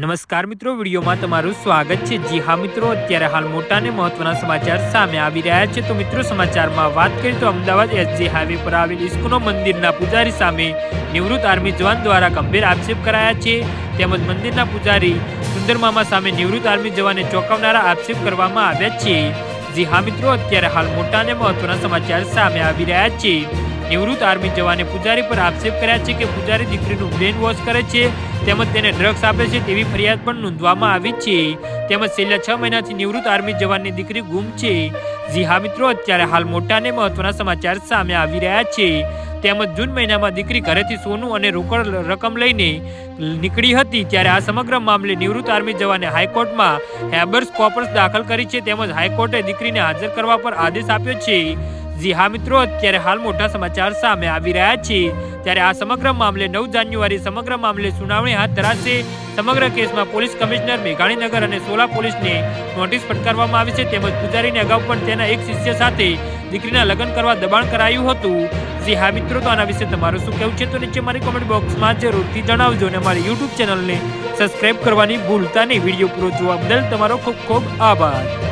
નમસ્કાર મિત્રો, વિડીયોમાં તમારું સ્વાગત છે. જી હા મિત્રો, અત્યારે હાલ મોટા ને મહત્વના સમાચાર સામે આવી રહ્યા છે. તો મિત્રો, સમાચારમાં વાત કરીએ તો અમદાવાદ એસજી હાઈવે પર આવેલ ઇસ્કોનો મંદિરના પૂજારી સામે નિવૃત્ત આર્મી જવાન દ્વારા ગંભીર આક્ષેપ કરાયા છે. તેમજ મંદિરના પૂજારી સુંદરમામા સામે નિવૃત્ત આર્મી જવાને ચોંકાવનારા આક્ષેપ કરવામાં આવ્યા છે. જી હા મિત્રો, અત્યારે હાલ મોટા ને મહત્વના સમાચાર સામે આવી રહ્યા છે. નિવૃત્ત આર્મી જવાને પૂજારી પર આક્ષેપ કર્યા છે કે પૂજારી દીકરીનું બ્રેન વોશ કરે છે તેમજ તેને ડ્રગ્સ આપે છે તેવી ફરિયાદ પણ નોંધવામાં આવી છે. તેમજ છેલ્લા છ મહિનાથી નિવૃત્ત આર્મી જવાનની દીકરી ગુમ છે. જી હા મિત્રો, અત્યારે હાલ મોટા અને મહત્વના સમાચાર સામે આવી રહ્યા છે. તેમજ જૂન મહિનામાં દીકરી ઘરેથી સોનું અને રોકડ રકમ લઈને નીકળી હતી ત્યારે આ સમગ્ર મામલે નિવૃત્ત આર્મી જવાને હાઈકોર્ટમાં હેબર્સ કોપર્સ દાખલ કરી છે તેમજ હાઈકોર્ટે દીકરીને હાજર કરવા પર આદેશ આપ્યો છે. જી હા મિત્રો, અત્યારે હાલ મોટા સમાચાર સામે આવી રહ્યા છે. ત્યારે આ સમગ્ર મામલે નવ જાન્યુઆરી સમગ્ર મામલે સુનાવણી હાથ ધરાશે. સમગ્ર કેસમાં પોલીસ કમિશનર મેઘાણીનગર અને સોલા પોલીસને નોટિસ ફટકારવામાં આવી છે. તેમજ પૂજારીને અગાઉ પણ તેના એક શિષ્ય સાથે દીકરીના લગ્ન કરવા દબાણ કરાયું હતું. જી હા મિત્રો, તો આના વિશે તમારું શું કહેવું છે તો નીચે મારી કોમેન્ટ બોક્સમાં જરૂરથી જણાવજો અને મારી યુટ્યુબ ચેનલને સબસ્ક્રાઇબ કરવાની ભૂલતા નહીં. વીડિયો પૂરો જોવા બદલ તમારો ખૂબ ખૂબ આભાર.